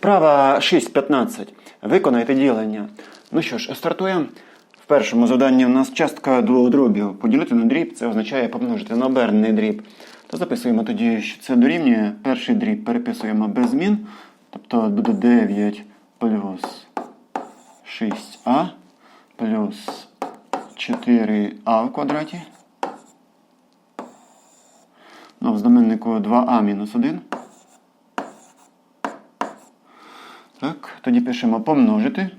Вправа 6.15. Виконайте ділення. Ну що ж, стартуємо. В першому завданні у нас частка двох дробів. Поділити на дріб це означає помножити на обернений дріб. То записуємо тоді, що це дорівнює. Перший дріб переписуємо без змін. Тобто буде 9 плюс 6а плюс 4а в квадраті. Ну, в знаменнику 2а мінус 1. Так, тоді пишемо помножити.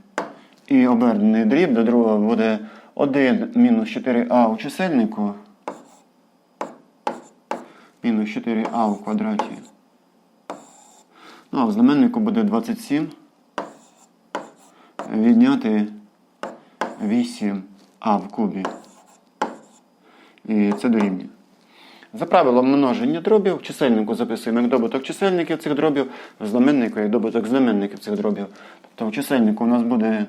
І обернений дріб до другого буде 1 мінус 4а у чисельнику. Мінус 4а у квадраті. Ну, а в знаменнику буде 27. Відняти 8а в кубі. І це дорівнює. За правилом множення дробів чисельнику записуємо як добуток чисельників цих дробів, в знаменнику як добуток знаменників цих дробів. Тобто в чисельнику у нас буде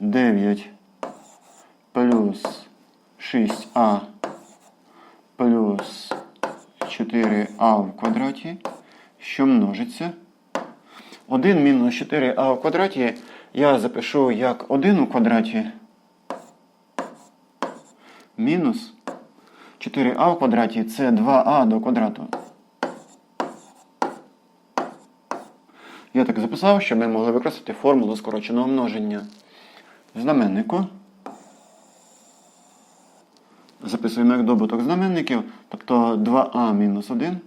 9 плюс 6а плюс 4а в квадраті, що множиться. 1 мінус 4а в квадраті я запишу як 1 у квадраті мінус 4а в квадраті це 2а до квадрату. Я так записав, щоб ми могли використати формулу скороченого множення. Знаменнику. Записуємо як добуток знаменників, тобто 2а мінус 1.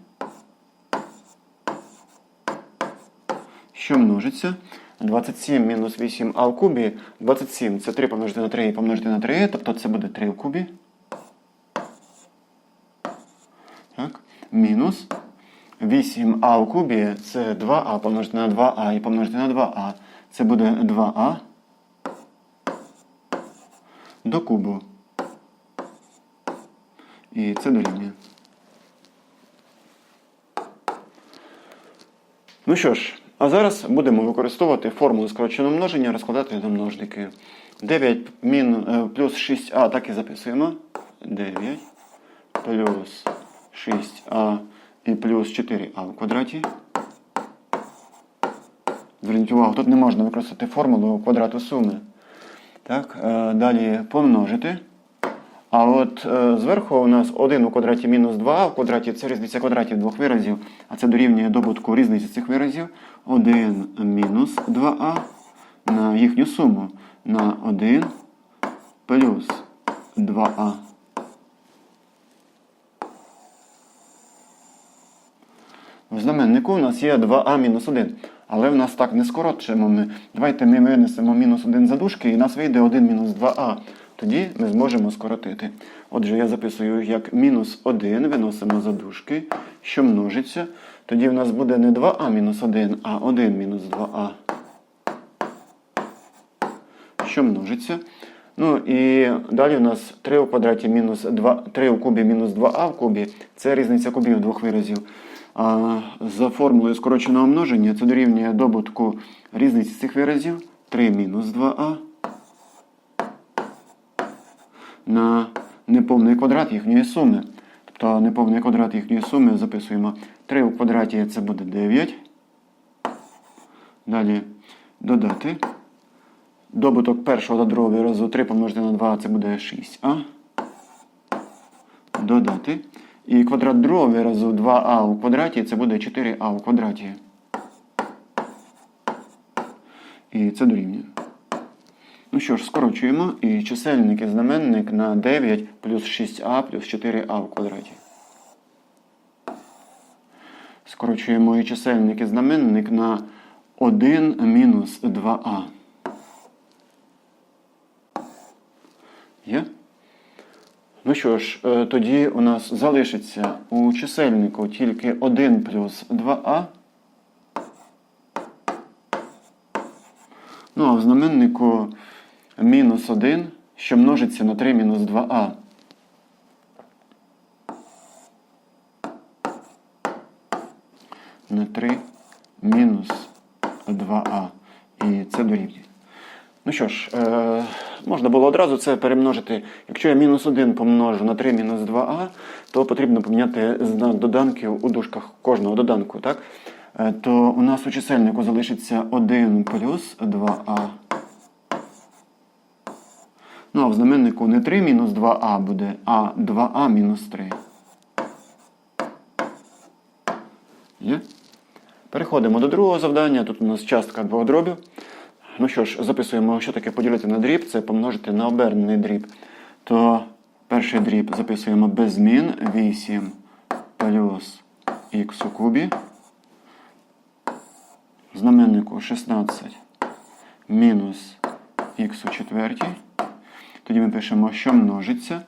Що множиться? 27 мінус 8а в кубі. 27 це 3 помножити на 3 і помножити на 3, тобто це буде 3 в кубі. Так. Мінус 8а у кубі це 2а помножити на 2а і помножити на 2а. Це буде 2а до кубу. І це дорівнює. Ну що ж, а зараз будемо використовувати формулу скороченого множення, розкладати на множники. 9 мін, е, плюс 6а так і записуємо. 9 плюс 6а і плюс 4а в квадраті. Зверніть увагу, тут не можна використати формулу квадрату суми. Так, е, Далі помножити. А от е, зверху у нас 1 у квадраті мінус 2 в квадраті це різниця квадратів двох виразів, а це дорівнює добутку різниці цих виразів. 1 мінус 2а на їхню суму на 1 плюс 2а. В знаменнику у нас є 2а-1. Але в нас так не скоротшимо ми. Давайте ми винесемо мінус 1 за дужки і нас вийде 1 мінус 2а. Тоді ми зможемо скоротити. Отже, я записую як мінус 1 виносимо за дужки, що множиться. Тоді в нас буде не 2а мінус 1, а 1 мінус 2а. Що множиться. Ну і далі у нас 3 у квадраті мінус 2, 3 у кубі мінус 2а в кубі. Це різниця кубів двох виразів. За формулою скороченого множення це дорівнює добутку різниці цих виразів 3 мінус 2а на неповний квадрат їхньої суми. Тобто неповний квадрат їхньої суми записуємо 3 у квадраті це буде 9. Далі додати. Добуток першого та другого виразу 3 помножити на 2 це буде 6а. Додати. І квадрат другого виразу 2а у квадраті це буде 4а у квадраті. І це дорівнює. Ну що ж, скорочуємо. І чисельник і знаменник на 9 плюс 6а плюс 4а в квадраті. Скорочуємо і чисельник і знаменник на 1 мінус 2а. Є? Ну що ж, е, тоді у нас залишиться у чисельнику тільки 1 плюс 2а. Ну, а в знаменнику мінус 1, що множиться на 3 мінус 2а. На 3 мінус 2а. І це дорівнює. Ну що ж, е, можна було одразу це перемножити. Якщо я мінус 1 помножу на 3 мінус 2а, то потрібно поміняти знак доданків у дужках кожного доданку. так? е, то у нас у чисельнику залишиться 1 плюс 2а. Ну, а в знаменнику не 3 мінус 2а буде, а 2а мінус 3. Є? Переходимо до другого завдання. Тут у нас частка двох дробів. Ну що ж, записуємо, що таке поділити на дріб, це помножити на обернений дріб. То перший дріб записуємо без змін 8 плюс х у кубі. Знаменнику 16 мінус х у четвертій. Тоді ми пишемо, що множиться.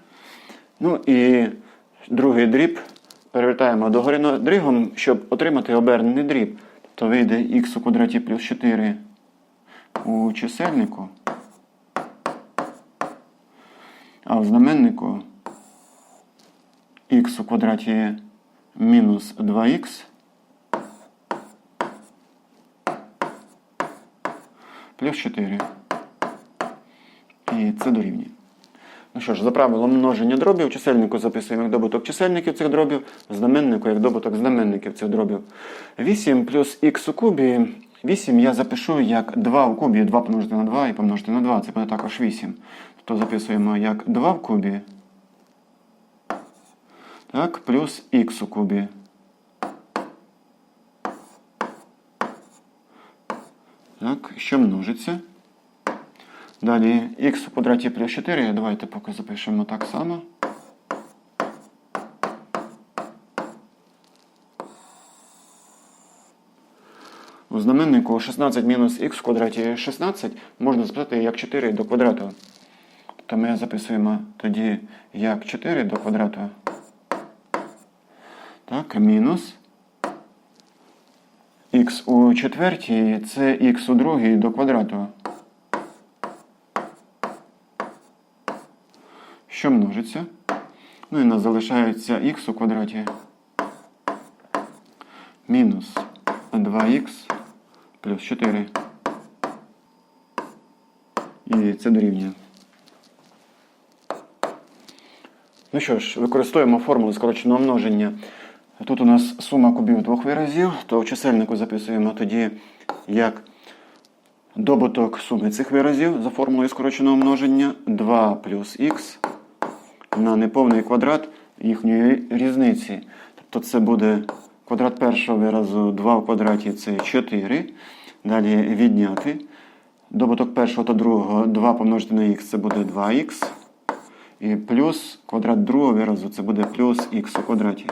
Ну і другий дріб перевертаємо догори дригом, щоб отримати обернений дріб. То вийде х у квадраті плюс 4 у чисельнику, а в знаменнику х у квадраті мінус 2х плюс 4. І це дорівнює. Ну що ж, за правилом множення дробів, чисельнику записуємо як добуток чисельників цих дробів, знаменнику як добуток знаменників цих дробів. 8 плюс х у кубі. 8 я запишу як 2 у кубі, 2 помножити на 2 і помножити на 2. Це буде також 8. То записуємо як 2 в кубі. Так, плюс х у кубі. Так, що множиться? Далі х у квадраті плюс 4. Давайте поки запишемо так само. У знаменнику 16 мінус х в квадраті 16 можна записати як 4 до квадрату. То ми записуємо тоді як 4 до квадрату. Так, мінус х у четвертій це х у другій до квадрату. Що множиться? Ну і нас залишається х у квадраті мінус 2х плюс 4. І це дорівнює. Ну що ж, використовуємо формулу скороченого множення. Тут у нас сума кубів двох виразів, то в чисельнику записуємо тоді як добуток суми цих виразів за формулою скороченого множення 2 плюс х на неповний квадрат їхньої різниці. Тобто це буде квадрат першого виразу 2 в квадраті це 4. Далі відняти. Добуток першого та другого 2 помножити на х це буде 2х. І плюс квадрат другого виразу це буде плюс х у квадраті.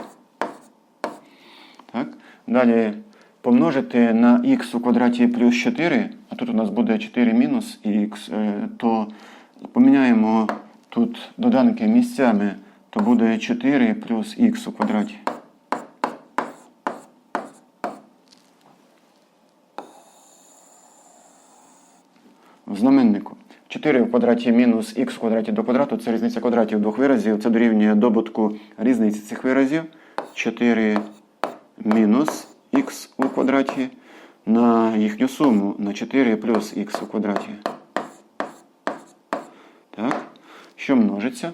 Так? Далі помножити на х у квадраті плюс 4, а тут у нас буде 4 мінус х, то поміняємо тут доданки місцями, то буде 4 плюс х у квадраті. В знаменнику 4 в квадраті мінус х в квадраті до квадрату це різниця квадратів двох виразів. Це дорівнює добутку різниці цих виразів. 4 мінус х у квадраті на їхню суму на 4 плюс х у квадраті. Так. Що множиться?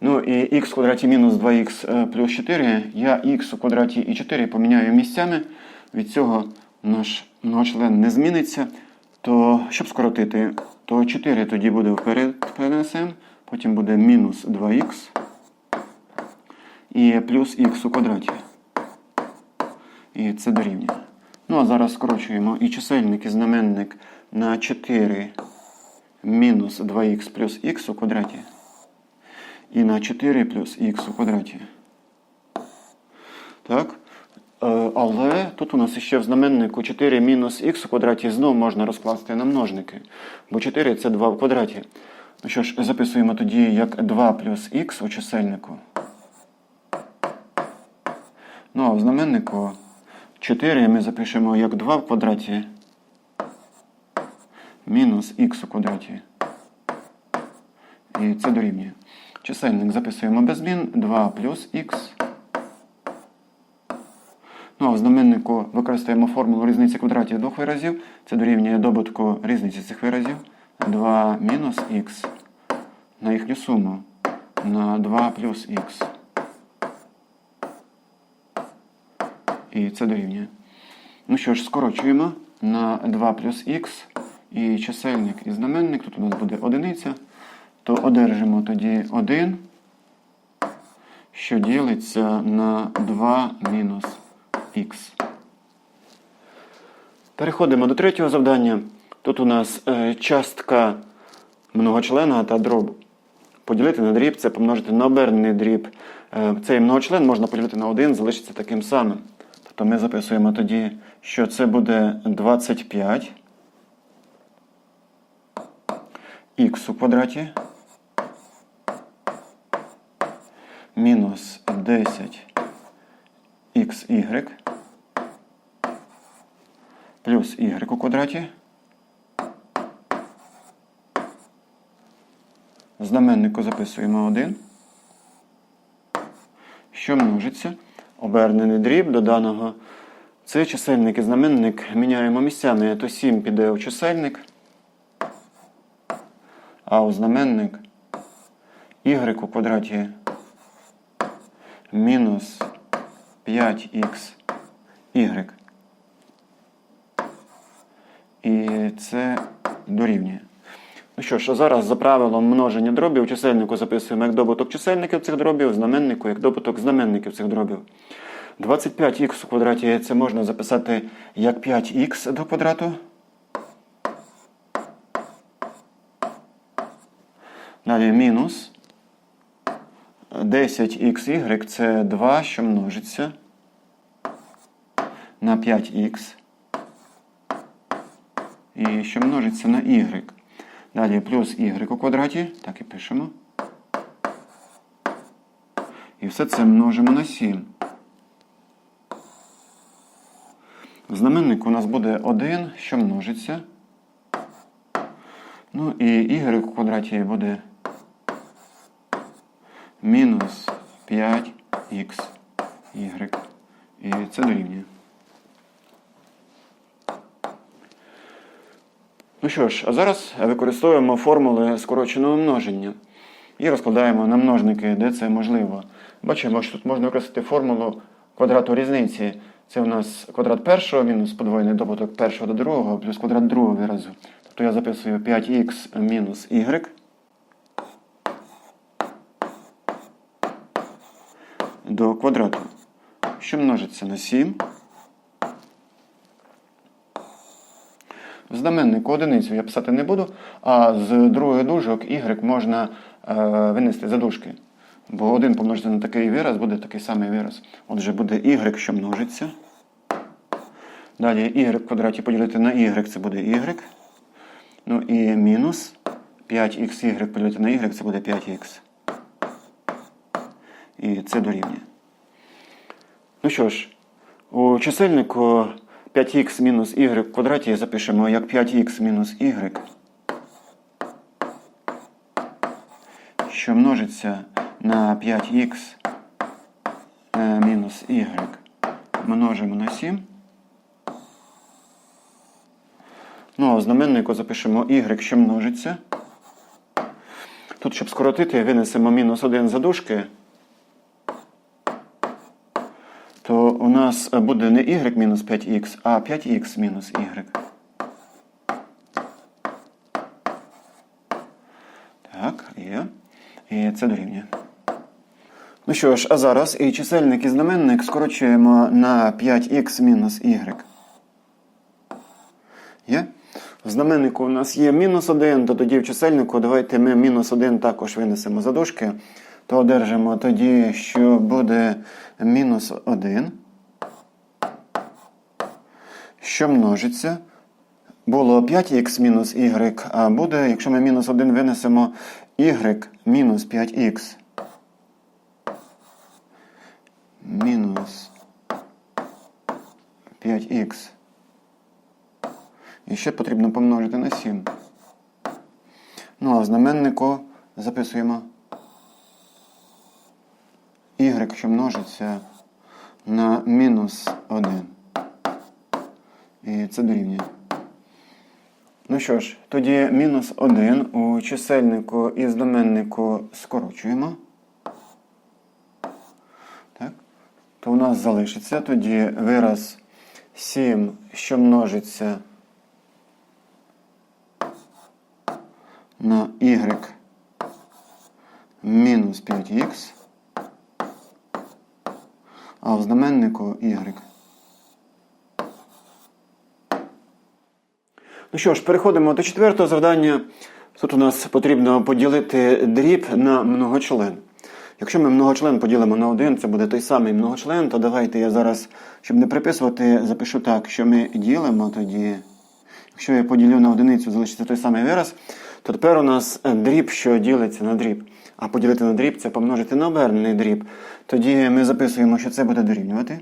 Ну і х в квадраті мінус 2х плюс 4. Я х у квадраті і 4 поміняю місцями. Від цього наш многочлен не зміниться. То щоб скоротити, то 4 тоді буде вперед перенесемо, потім буде мінус 2х і плюс х у квадраті. І це дорівнює. Ну, а зараз скорочуємо і чисельник, і знаменник на 4 мінус 2х плюс х у квадраті. І на 4 плюс х у квадраті. Так. Е, Але тут у нас ще в знаменнику 4 мінус х у квадраті знову можна розкласти на множники. Бо 4 це 2 в квадраті. Ну що ж, записуємо тоді як 2 плюс х у чисельнику. Ну а в знаменнику 4 ми запишемо як 2 в квадраті мінус х у квадраті. І це дорівнює. Чисельник записуємо без змін 2 плюс х. Ну, а в знаменнику використаємо формулу різниці квадратів двох виразів. Це дорівнює добутку різниці цих виразів. 2 мінус х на їхню суму на 2 плюс х. І це дорівнює. Ну що ж, скорочуємо на 2 плюс х і чисельник і знаменник. Тут у нас буде одиниця. То одержимо тоді 1, що ділиться на 2 мінус х. Переходимо до третього завдання. Тут у нас е, частка многочлена та дроб. Поділити на дріб це помножити на обернений дріб. Е, Цей многочлен можна поділити на 1, залишиться таким самим. Тобто ми записуємо тоді, що це буде 25 х у квадраті мінус 10 xy плюс y у квадраті. В знаменнику записуємо 1. Що множиться? Обернений дріб до даного. Це чисельник і знаменник міняємо місцями. То 7 піде у чисельник, а у знаменник y у квадраті мінус 5х y. І це дорівнює. Ну що ж, зараз за правилом множення дробів у чисельнику записуємо як добуток чисельників цих дробів, знаменнику як добуток знаменників цих дробів. 25х у квадраті це можна записати як 5х до квадрату. Далі мінус 10xy це 2, що множиться на 5х. І що множиться на y. Далі плюс y у квадраті, так і пишемо. І все це множимо на 7. В знаменнику у нас буде 1, що множиться. Ну і y у квадраті буде мінус 5х y. І це дорівнює. Ну що ж, а зараз використовуємо формули скороченого множення і розкладаємо на множники, де це можливо. Бачимо, що тут можна використати формулу квадрату різниці. Це у нас квадрат першого мінус подвоєний добуток першого до другого плюс квадрат другого виразу. Тобто я записую 5х мінус y. До квадрату, що множиться на 7. В знаменнику одиницю я писати не буду, а з другої дужок y можна е, винести за дужки. Бо 1 помножити на такий вираз буде такий самий вираз. Отже, буде y, що множиться. Далі y в квадраті поділити на y це буде y. Ну і мінус 5xy поділити на y це буде 5х. І це дорівнює. Ну що ж, у чисельнику 5х мінус y в квадраті запишемо як 5х мінус y, що множиться на 5х е, мінус y множимо на 7. Ну, а в знаменнику запишемо y, що множиться. Тут, щоб скоротити, винесемо мінус 1 за дужки. то у нас буде не y мінус 5х, а 5х мінус y. Так, є. І це дорівнює. Ну що ж, а зараз і чисельник і знаменник скорочуємо на 5х мінус y. Є? В знаменнику у нас є мінус 1, то тоді в чисельнику давайте ми мінус 1 також винесемо за дужки то одержимо тоді, що буде мінус 1, що множиться. Було 5х мінус y, а буде, якщо ми мінус 1 винесемо y мінус 5х. Мінус 5х. І ще потрібно помножити на 7. Ну, а в знаменнику записуємо y, що множиться на мінус 1. І це дорівнює. Ну що ж, тоді мінус 1 у чисельнику і знаменнику скорочуємо. Так. То у нас залишиться тоді вираз 7, що множиться на y мінус 5х, а в знаменнику y. Ну що ж, переходимо до четвертого завдання. Тут у нас потрібно поділити дріб на многочлен. Якщо ми многочлен поділимо на один, це буде той самий многочлен, то давайте я зараз, щоб не приписувати, запишу так, що ми ділимо тоді. Якщо я поділю на одиницю, залишиться той самий вираз, то тепер у нас дріб, що ділиться на дріб. А поділити на дріб це помножити на обернений дріб. Тоді ми записуємо, що це буде дорівнювати.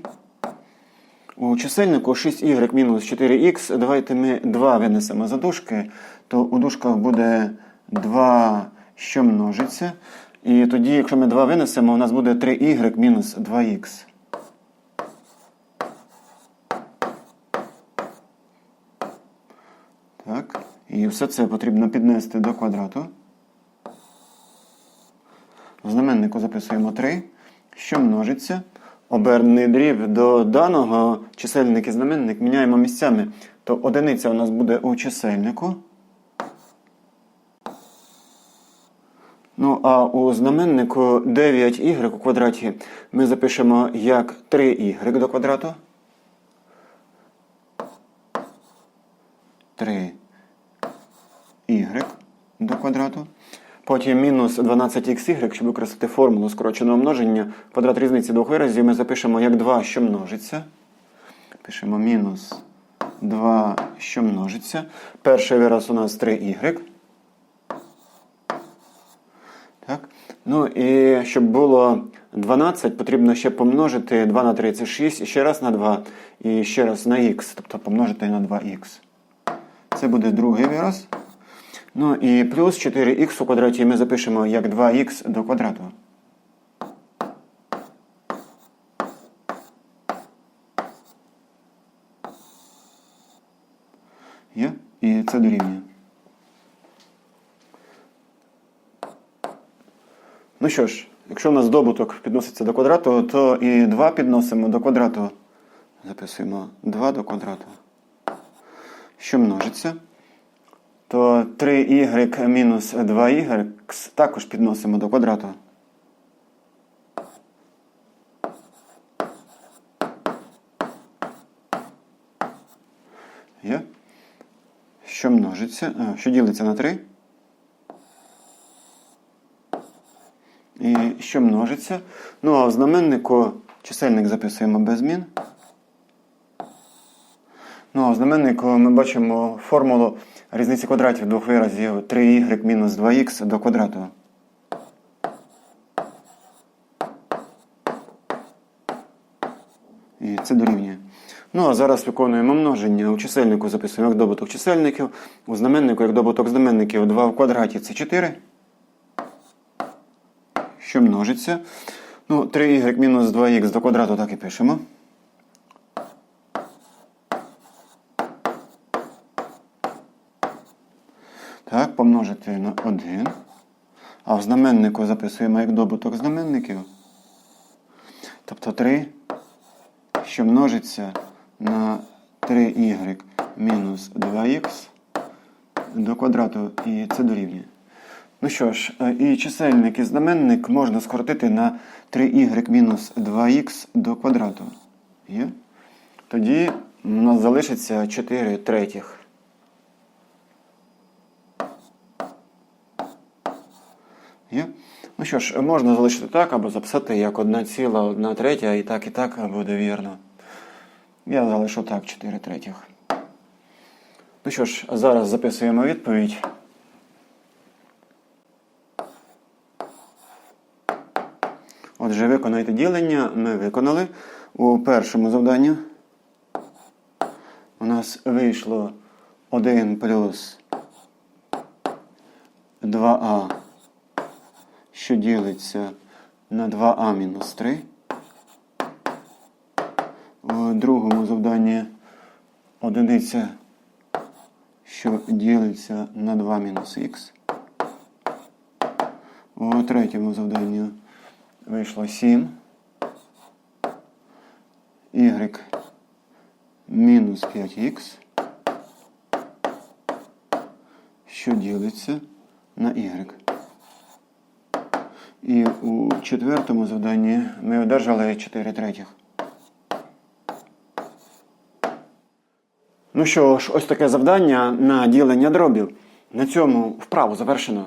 У чисельнику 6y мінус 4х. Давайте ми 2 винесемо за дужки, то у дужках буде 2, що множиться. І тоді, якщо ми 2 винесемо, у нас буде 3y мінус 2х. Так. І все це потрібно піднести до квадрату. В знаменнику записуємо 3, що множиться. Обернений дріб до даного чисельник і знаменник міняємо місцями. То одиниця у нас буде у чисельнику. Ну, а у знаменнику 9y у квадраті ми запишемо як 3y до квадрату. 3y до квадрату. Потім мінус 12xy, щоб використати формулу скороченого множення. Квадрат різниці двох виразів ми запишемо як 2, що множиться. Пишемо мінус 2, що множиться. Перший вираз у нас 3y. Так. Ну і щоб було 12, потрібно ще помножити 2 на 3 це 6, і ще раз на 2, і ще раз на х, тобто помножити на 2х. Це буде другий вираз. Ну і плюс 4х у квадраті ми запишемо як 2х до квадрату. Є? І це дорівнює. Ну що ж, якщо у нас добуток підноситься до квадрату, то і 2 підносимо до квадрату. Записуємо 2 до квадрату. Що множиться? То 3y мінус 2y також підносимо до квадрату. Є? Що множиться? Що ділиться на 3? І що множиться? Ну, а в знаменнику чисельник записуємо без змін. Ну, а знаменнику ми бачимо формулу різниці квадратів двох виразів 3y мінус 2х до квадрату. І це дорівнює. Ну, а зараз виконуємо множення. У чисельнику записуємо як добуток чисельників, у знаменнику як добуток знаменників 2 в квадраті це 4. Що множиться. Ну, 3y мінус 2х до квадрату так і пишемо. Так, помножити на 1. А в знаменнику записуємо як добуток знаменників. Тобто 3, що множиться на 3y мінус 2х до квадрату, і це дорівнює. Ну що ж, і чисельник і знаменник можна скоротити на 3y мінус 2х до квадрату. Є? Тоді у нас залишиться 4 третіх. Є? Ну що ж, можна залишити так, або записати як 1 ціла, 1 третя, і так, і так буде вірно. Я залишу так 4 третіх. Ну що ж, зараз записуємо відповідь. Отже, виконайте ділення. Ми виконали. У першому завданні у нас вийшло 1 плюс 2а, що ділиться на 2а мінус 3. У другому завданні одиниця, що ділиться на 2 мінус х. У третьому завданні вийшло 7. Y мінус 5х, що ділиться на y. І у четвертому завданні ми одержали 4 третіх. Ну що ж, ось таке завдання на ділення дробів. На цьому вправу завершено.